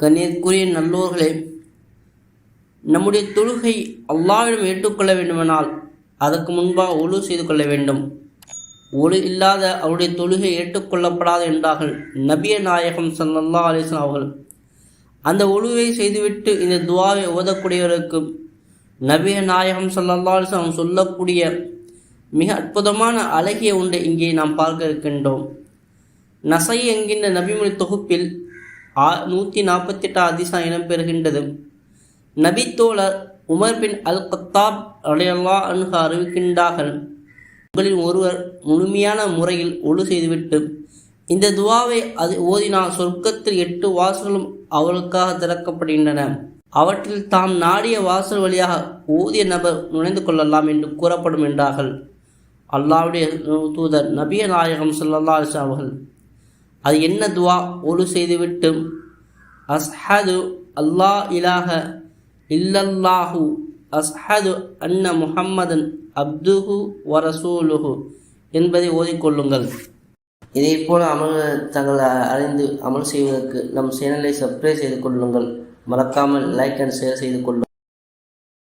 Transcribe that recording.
கண்ணியத்துக்குரிய நல்லோர்களே நம்முடைய தொழுகை அல்லாவிடம் ஏற்றுக்கொள்ள வேண்டுமானால் அதற்கு முன்பாக ஒழு செய்து கொள்ள வேண்டும். ஒழு இல்லாத அவருடைய தொழுகை ஏற்றுக்கொள்ளப்படாது என்றார்கள் நபிய நாயகம் சல்லல்லா அலிஸ்லாம் அவர்கள். அந்த ஒழுவை செய்துவிட்டு இந்த துவாவை ஓதக்கூடியவருக்கு நபிய நாயகம் சல்லல்லா அலிஸ்லாம் சொல்லக்கூடிய மிக அற்புதமான அழகிய ஒன்றை இங்கே நாம் பார்க்க இருக்கின்றோம். நசை என்கின்ற நபிமொழி தொகுப்பில் ஆ நூற்றி நாற்பத்தெட்டு அதிசா இடம்பெறுகின்றது நபித்தோழர் உமர் பின் அல் கத்தாப் அலையல்லா அன்ஹு அறிவிக்கின்றார்கள் உங்களில் ஒருவர் முழுமையான முறையில் ஒழு செய்துவிட்டு இந்த துவாவை அது ஓதினால் சொர்க்கத்தில் எட்டு வாசல்களும் அவளுக்காக திறக்கப்படுகின்றன. அவற்றில் தாம் நாடிய வாசல் வழியாக ஓதிய நபர் நுழைந்து கொள்ளலாம் என்று கூறப்படும் என்றார்கள். அல்லாவுடைய தூதர் நபிய நாயகம் சொல்லல்லா அவர்கள் அது என்ன துவா? ஒழு செய்துவிட்டு அஸ்ஹது அல்லா இலாஹ இல்லல்லாஹு. அஸ்ஹது அன்ன முஹம்மதன் அப்துஹு வரசூலுஹு என்பதை ஓதிக்கொள்ளுங்கள் இதே போல அமல் தங்களை அறிந்து அமல் செய்வதற்கு நம் சேனலை சப்ஸ்கிரைப் செய்து கொள்ளுங்கள். மறக்காமல் லைக் அண்ட் ஷேர் செய்து கொள்ளுங்கள்.